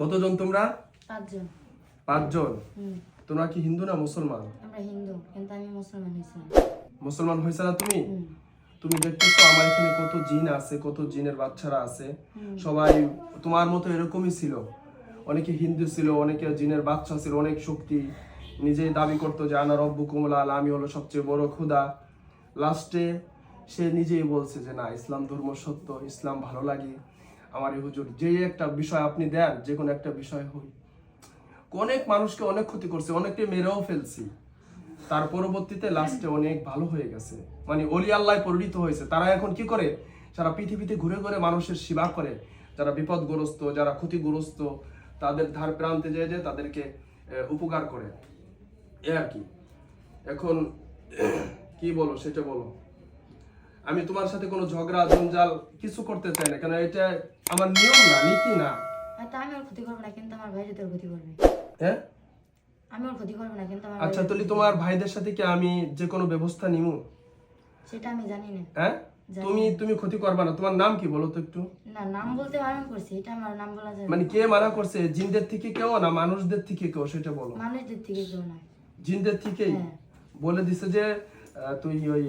কতজন তোমরা? পাঁচজন। পাঁচজন? তোমরা কি হিন্দু না মুসলমান? আমরা হিন্দু কিন্তু আমি মুসলমান হয়েছিলাম মুসলমান হয়েছে না তুমি? তুমি দেখতেছো আমার এখানে কত জিন আছে কত জিনের বাচ্চারা আছে। সবাই তোমার মতো এরকমই ছিল। অনেকে হিন্দু ছিল অনেকে জিনের বাচ্চা ছিল অনেক শক্তি। নিজেই দাবি করতো যে আনা রব্বু কুমলাল আমি হলো সবচেয়ে বড় খুদা লাস্টে সে নিজেই বলছে যে না ইসলাম ধর্ম সত্য ইসলাম ভালো লাগে। আমার হুজুর, যে একটা বিষয় আপনি দেন, যে কোনো একটা বিষয় হই। অনেক মানুষকে অনেক ক্ষতি করছে, অনেককে মেরেও ফেলছি। তার পরবর্তীতে লাস্টে অনেক ভালো হয়ে গেছে। মানে অলি আল্লাহ পরিণত হয়েছে। তারা এখন কি করে? সারা পৃথিবীতে ঘুরে ঘুরে মানুষের সেবা করে, যারা বিপদগ্রস্ত, যারা ক্ষতিগ্রস্ত, তাদের ধার প্রান্তে যেয়ে যে তাদেরকে উপকার করে। এ আর কি। এখন, কি বলো, সেটা বলো। আমি তোমার সাথে কোনো ঝগড়া জঞ্জাল কিছু করতে চাই না। কেন এটা আমার নিয়ম না নীতি না। তা আমি ওর ক্ষতি করব না কিন্তু আমার ভাই যদি ওর ক্ষতি করবে। হ্যাঁ? আমি ওর ক্ষতি করব না কিন্তু আমার আচ্ছা তাহলে তোমার ভাইদের সাথে কি আমি যে কোনো ব্যবস্থা নিমু? সেটা আমি জানি না। হ্যাঁ? তুমি তুমি ক্ষতি করবা না। তোমার নাম কি বলো তো একটু? না নাম বলতে বারণ করছি এটা আমার নাম বলা যাবে মানে কে মানা করছে? জিনদের থেকে কেউ না মানুষদের থেকে কেউ? সেটা বলো। মানুষদের থেকে কেউ না। জিনদের থেকেই? হ্যাঁ। বলে দিছে যে তুই ওই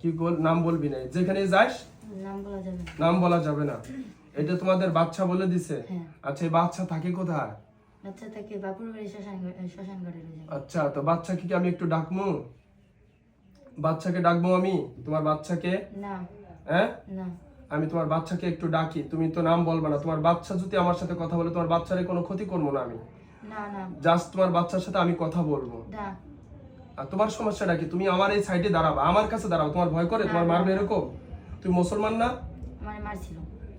কি নাম বলবি না যেখানে যাস নাম বলা যাবে না। এটা তোমাদের বাচ্চা বলে দিছে? হ্যাঁ। আচ্ছা এই বাচ্চা থাকে কোথায়? বাচ্চা থেকে বাপুর বাড়ি শ্মশান ঘ- শ্মশান ঘাটে নিয়ে যাবে আচ্ছা তো বাচ্চাকে কি আমি একটু ডাকমু বাচ্চাকে ডাকবো আমি? তোমার বাচ্চাকে? না। হ্যাঁ? না। আমি তোমার বাচ্চাকে একটু ডাকি। তুমি তো নাম বলবে না। তোমার বাচ্চা যদি আমার সাথে কথা বলে তোমার বাচ্চারে কোনো ক্ষতি করব না আমি? না না। জাস্ট তোমার বাচ্চার সাথে আমি কথা বলব। না। তোমার সমস্যাটা কি? তুমি আমার এই সাইডে দাঁড়াবা আমার কাছে দাঁড়াও তোমার ভয় করে তোমার মারবে এরকম? তুমি মুসলমান না?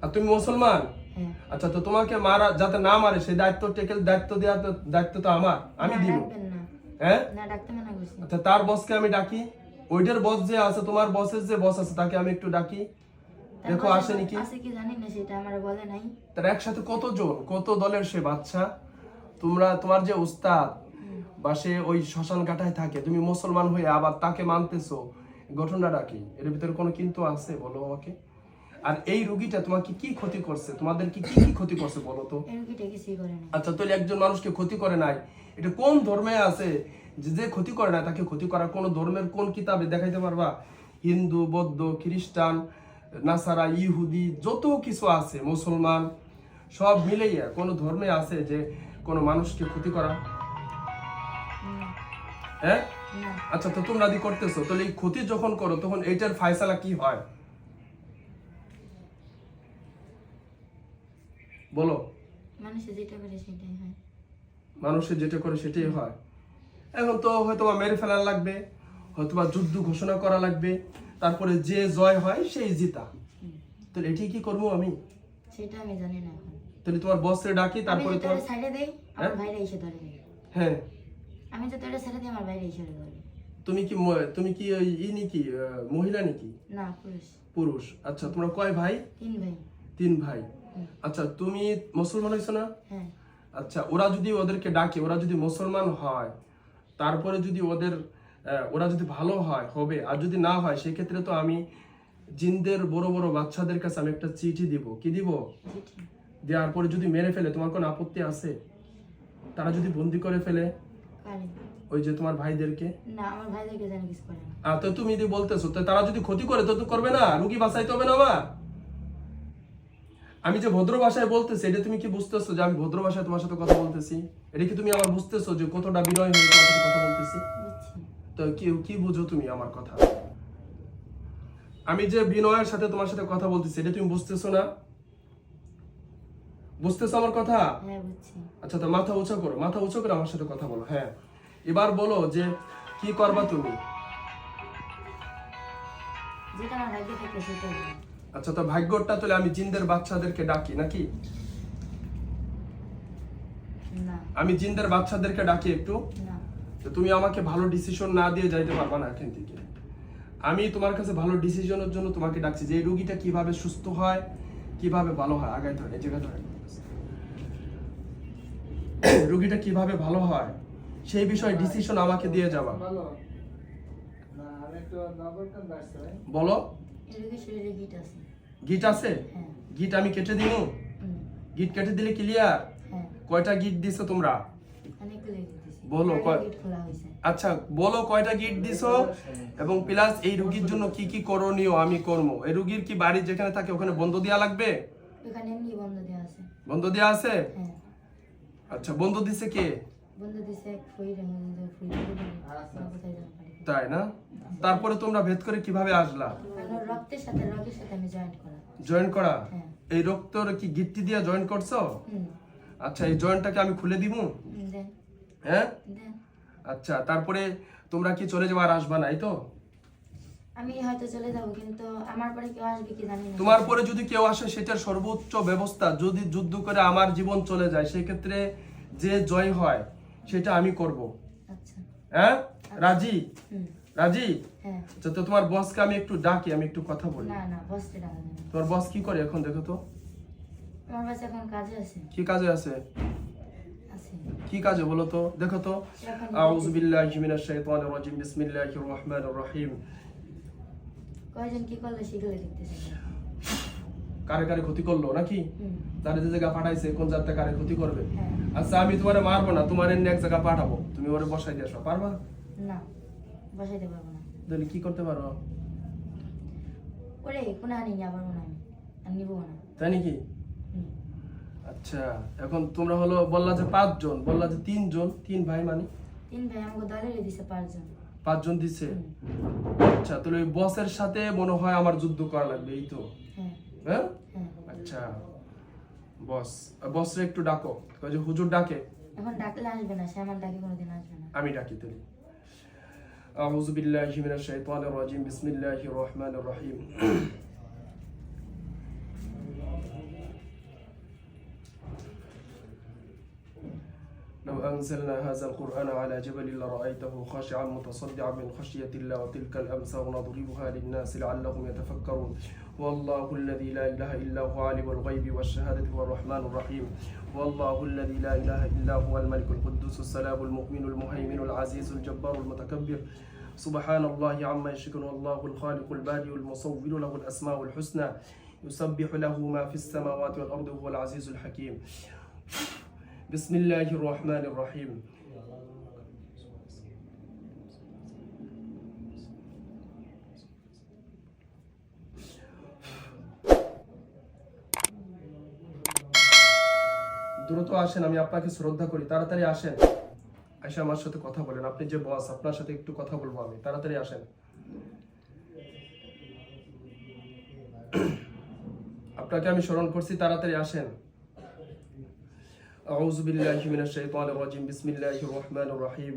আর তুমি মুসলমান? হ্যাঁ। আচ্ছা তো তোমাকে মারা যাতে না মারে সেই দায়িত্ব টেকেল দায়িত্ব দেওয়া দায়িত্ব তো আমার আমি দিব। হ্যাঁ? আচ্ছা তার বসকে আমি ডাকি? ওইটার বস যে আছে তোমার বসের যে বস আছে তাকে আমি একটু ডাকি? দেখো আসে নাকি? আছে কি জানি না সেটা আমার বলে নাই। তার একসাথে কতজন? কত দলের সে বাচ্চা? তোমরা তোমার যে উস্তাদ বা সে ওই শ্মশান ঘাটায় থাকে তুমি মুসলমান হয়ে আবার তাকে মানতেছো ঘটনাটা কি? এর ভিতরে কোনো কিন্তু আছে বলো আমাকে। আর এই রুগীটা তোমাকে কি ক্ষতি করছে? তোমাদের কি কি ক্ষতি করছে বলো তো? আচ্ছা তাহলে একজন মানুষকে ক্ষতি করে নাই। এটা কোন ধর্মে আছে? যে ক্ষতি করে না তাকে ক্ষতি করার কোন ধর্মের কোন কিতাবে দেখাইতে পারবা? হিন্দু বৌদ্ধ খ্রিস্টান নাসারা ইহুদি যত কিছু আছে মুসলমান সব মিলেইয়া কোন ধর্মে আছে যে কোন মানুষকে ক্ষতি করা? হ্যাঁ? আচ্ছা তো তোমরা দি করতেছো তাহলে এই ক্ষতি যখন করো তখন এইটার ফায়সালা কি হয়? বলো। মানুষে যেটা করে সেটাই হয়। মানুষের যেটা করে সেটাই হয়। এখন তো হয়তো মেরে ফেলা লাগবে হয়তো বা যুদ্ধ ঘোষণা করা লাগবে তারপরে যে জয় হয় সেই জিতা। তো এটি কি করব আমি? সেটা আমি জানি না তাহলে তোমার বসে ডাকি তারপরে তোমার সাইডে দেই আমার ভাইরা এসে ধরে হ্যাঁ। আমি ছেড়ে দিই আমার ভাইরা এসে ধরে তুমি কি তুমি কি ই নাকি মহিলা নাকি? না পুরুষ। পুরুষ। আচ্ছা তোমরা কয় ভাই? তিন ভাই। তিন ভাই। আচ্ছা তুমি মুসলমান হয়েছো না? হ্যাঁ। আচ্ছা ওরা যদি ওদেরকে ডাকে ওরা যদি মুসলমান হয় তারপরে যদি ওদের ওরা যদি ভালো হয় হবে আর যদি না হয় সেই ক্ষেত্রে তো আমি জিনদের বড় বড় বাচ্চাদের কাছে আমি একটা চিঠি দিব। কি দিব? দেওয়ার পরে যদি মেরে ফেলে তোমার কোনো আপত্তি আছে? তারা যদি বন্দি করে ফেলে? ওই যে তোমার ভাইদেরকে? না আমার ভাইদেরকে জানি কিছু করে না। আর তো তুমি যদি বলতেছো তো তারা যদি ক্ষতি করে তো তো করবে না। রুগী বাঁচাইতে হবে না আমার আমি যে ভদ্র ভাষায় বলতেছি এটা তুমি কি বুঝতেছো যে আমি ভদ্র ভাষায় তোমার সাথে কথা বলতেছি? এটা কি তুমি আমার বুঝতেছো যে কতটা বিনয় হয়ে তোমার সাথে কথা বলতেছি? তো কি কি বুঝো তুমি আমার কথা? আমি যে বিনয়ের সাথে তোমার সাথে কথা বলতেছি এটা তুমি বুঝতেছো না? বুঝতেছো আমার কথা? হ্যাঁ আচ্ছা তো মাথা উঁচা করো মাথা উঁচু করে আমার সাথে কথা বলো হ্যাঁ। এবার বলো যে কি করবা তুমি। আচ্ছা তো ভাগ্যটা তাহলে আমি জিনদের বাচ্চাদেরকে ডাকি নাকি? আমি জিনদের বাচ্চাদেরকে ডাকি একটু? তো তুমি আমাকে ভালো ডিসিশন না দিয়ে যাইতে পারবা না এখান থেকে। আমি তোমার কাছে ভালো ডিসিশনের জন্য তোমাকে ডাকছি যে এই রুগীটা কীভাবে সুস্থ হয়? কীভাবে ভালো হয়? আগায় ধরে এই জায়গা ধরে। রুগীটা কীভাবে ভালো হয়? সেই বিষয়ে ডিসিশন আমাকে দিয়ে যাবা। বলো। এই রোগীর শরীরে গিট আছে। গিট আছে? হ্যাঁ। গিট আমি কেটে দিব গিট কেটে দিলে ক্লিয়ার কয়টা গিট দিছো তোমরা? অনেকগুলো বলো, আচ্ছা বলো কয়টা গিট দিছো? এবং প্লাস এই রুগীর জন্য কি কি করণীয় আমি করব এই রুগীর কি বাড়ি যেখানে থাকে ওখানে বন্ধ দেওয়া লাগবে? বন্ধ দেওয়া আছে। বন্ধ দেওয়া আছে? হ্যাঁ। আচ্ছা বন্ধ দিছে কে? তাই না? তারপরে তোমরা ভেদ করে কীভাবে আসলা? রক্তের সাথে রগের সাথে আমি জয়েন্ট করা। জয়েন করা? হ্যাঁ। এই রক্তর কি গিট্টি দিয়ে জয়েন করছ? আচ্ছা এই জয়েন্টটাকে আমি খুলে দিব হ্যাঁ? আচ্ছা তারপরে তোমরা কি চলে যাওয়ার আসবা না এই তো? আমি হয়তো চলে যাব কিন্তু আমার পরে কেউ আসবে কি জানি না। তোমার পরে যদি কেউ আসে সেটার সর্বোচ্চ ব্যবস্থা যদি যুদ্ধ করে আমার জীবন চলে যায় সেক্ষেত্রে যে জয় হয় সেটা আমি করব। আচ্ছা। হ্যাঁ? রাজি? রাজি? হ্যাঁ। আচ্ছা তো তোমার বসকে আমি একটু ডাকি আমি একটু কথা বলি। না না বসতে ডাকা তোমার বস কি করে এখন দেখো তো? আমার বাচ্চা এখন কাজে আছে। কি কাজে আছে? কি কাজে বলো তো? দেখো তো। মিনাশ শাইতানির রাজিম। বিসমিল্লাহির রহমানির রহিম। কয়জন কি করল দেখতেছে কারে কারে ক্ষতি করল নাকি? তারে যে জায়গা পাঠাইছে কোন জায়গাতে কারে ক্ষতি করবে? হ্যাঁ। আচ্ছা আমি তোমারে মারবো না তোমার এনে এক জায়গা পাঠাবো। তুমি ওরে বসাই দিয়ে আসো। পারবা? না বসাইতে পারব না। তাহলে কি করতে পারো? ওরে কোনো আনি নিয়ে পারব না আমি নিবো না। তাই নাকি? আচ্ছা এখন তোমরা হলো বললা যে পাঁচজন বললা যে তিনজন তিন ভাই মানে তিন ভাই আমাকে দলেরই দিছে পাঁচজন পাঁচজন দিছে হুম, আচ্ছা তাহলে ওই বসের সাথে মনে হয় আমার যুদ্ধ করা লাগবে এই তো হ্যাঁ হ্যাঁ হ্যাঁ আচ্ছা বস বসরে একটু ডাকো কয় যে হুজুর ডাকে এখন ডাকলে আসবে না সে আমার ডাকে কোনোদিন আসবে না আমি ডাকি তাহলে أعوذ بالله من الشيطان الرجيم بسم الله الرحمن الرحيم لو أنزلنا هذا القرآن على جبل لرأيته خاشعا متصدعا من خشية الله وتلك الأمثال نضربها للناس لعلهم يتفكرون. هو الله الذي لا إله إلا هو عالم الغيب والشهادة هو الرحمن الرحيم. هو الله الذي لا إله إلا هو الملك القدوس السلام المؤمن المهيمن العزيز الجبار المتكبر. سبحان الله عما يشركون والله الخالق البارئ المصور له الأسماء الحسنى. يسبح له ما في السماوات والأرض وهو العزيز الحكيم. بسم الله الرحمن রহিম দ্রুত আসেন, আমি আপনাকে শ্রদ্ধা করি। তাড়াতাড়ি আসেন। আইসা আমার সাথে কথা বলেন। আপনি যে বস, আপনার সাথে একটু কথা বলব আমি। তাড়াতাড়ি আসেন। আপনাকে আমি স্মরণ করছি, তাড়াতাড়ি আসেন। أعوذ بالله من الشيطان الرجيم بسم الله الرحمن الرحيم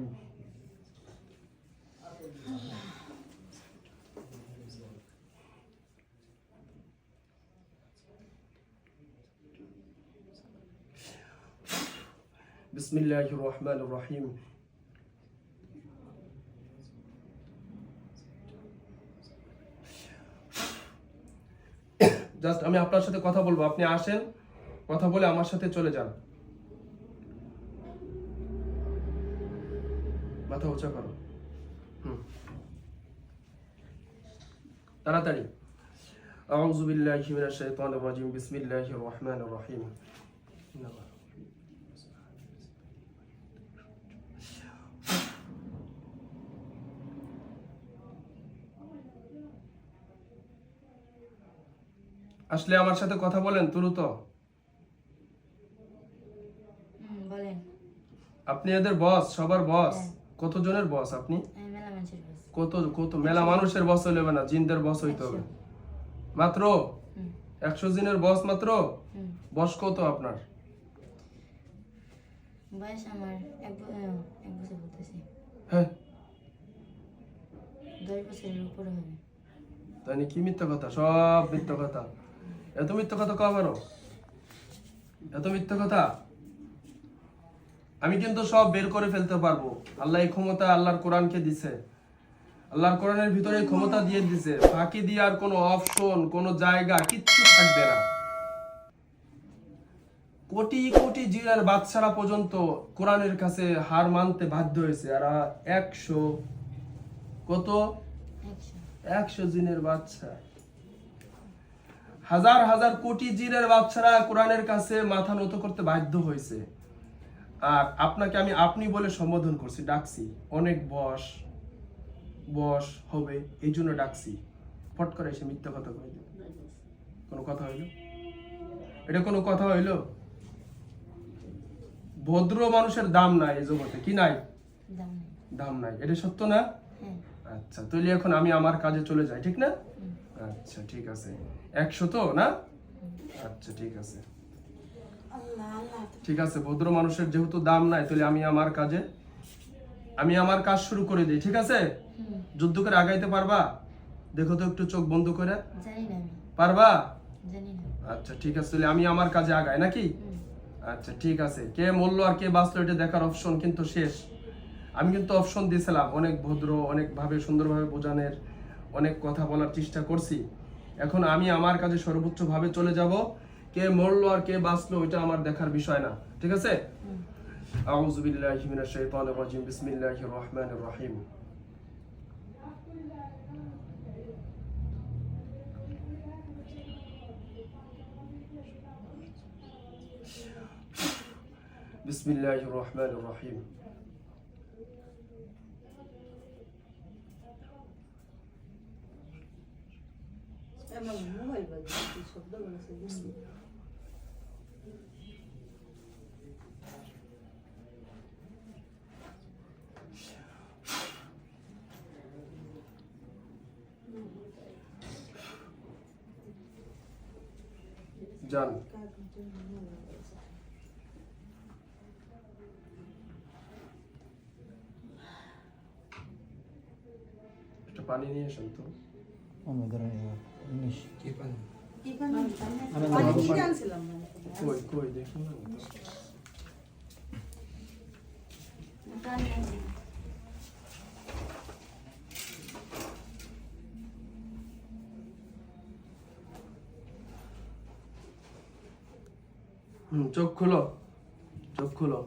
بسم الله الرحمن الرحيم জাস্ট আমি আপনার সাথে কথা বলবো আপনি আসেন কথা বলে আমার সাথে চলে যান মাথা উঁচা করো হুম তাড়াতাড়ি أعوذ بالله من الشيطان الرجيم بسم الله الرحمن الرحيم আসলে আমার সাথে কথা বলেন দ্রুত হুম বলেন আপনি এদের বস সবার বস হ্যাঁ। কত জনের বস আপনি কত কত? মেলা মানুষের বস হইলে হবে না জিনদের বস হইতে হবে। মাত্র? একশো জিনের বস মাত্র? বস কত আপনার? বয়স আমার এক ব- আহ, এক বছর বলতেছি। হ্যাঁ। দশ বছরের উপরে হবে। তাই কি মিথ্যা কথা? সব মিথ্যা কথা। এত মিথ্যা কথা এত মিথ্যা কথা? আমি কিন্তু সব বের করে ফেলতে পারব। আল্লাহ এই ক্ষমতা আল্লাহর কোরআনকে দিছে। আল্লাহর কোরআনের ভিতরে ক্ষমতা দিয়ে দিছে। ফাঁকি দেওয়ার কোনো অপশন কোনো জায়গা কিচ্ছু থাকবে না। কোটি কোটি জিনের বাচ্চারা পর্যন্ত কোরআনের কাছে হার মানতে বাধ্য হয়েছে। আর একশো কত? একশো জিনের বাচ্চা হাজার হাজার কোটি জিনের বাচ্চারা কোরআনের কাছে মাথা নত করতে বাধ্য হয়েছে। আর আপনাকে আমি আপনি বলে সম্বোধন করছি ডাকছি। অনেক বস বস হবে এই জন্য ডাকছি। ফট করে এসে মিথ্যা কথা কইল। কোনো কথা হইল? এটা কোনো কথা হইল? ভদ্র মানুষের দাম নাই এই জগতে কি নাই? দাম নাই। এটা সত্য না? হ্যাঁ। আচ্ছা তাহলে এখন আমি আমার কাজে চলে যাই ঠিক না? আচ্ছা ঠিক আছে। একশো তো না? আচ্ছা ঠিক আছে। ঠিক আছে ভদ্র মানুষের যেহেতু দাম নাই তাহলে আমি আমার কাজে আমি আমার কাজ শুরু করে দিই ঠিক আছে? যুদ্ধ করে আগাইতে পারবা? দেখো তো একটু চোখ বন্ধ করে। পারবা? আচ্ছা ঠিক আছে তাহলে আমি আমার কাজে আগাই নাকি? আচ্ছা ঠিক আছে। কে মরলো আর কে বাঁচলো এটা দেখার অপশন কিন্তু শেষ। আমি কিন্তু অপশন দিয়েছিলাম অনেক ভদ্র অনেকভাবে সুন্দরভাবে বোঝানোর অনেক কথা বলার চেষ্টা করছি। এখন আমি আমার কাজে সর্বোচ্চভাবে চলে যাব। কে মরলো আর কে বাঁচলো ওইটা আমার দেখার বিষয় না ঠিক আছে হুম أعوذ بالله من الشيطان الرجيم بسم الله الرحمن الرحيم بسم الله الرحمن الرحيم আমার মোবাইল বাজছে শব্দ করেছে যান একটা পানি নিয়ে এসেন তো আমি পানি বলব কি পানি। আনছিলাম না কই কই দেখুন না। পানি আছে। হুম চোখ খুলো। চোখ খুলো।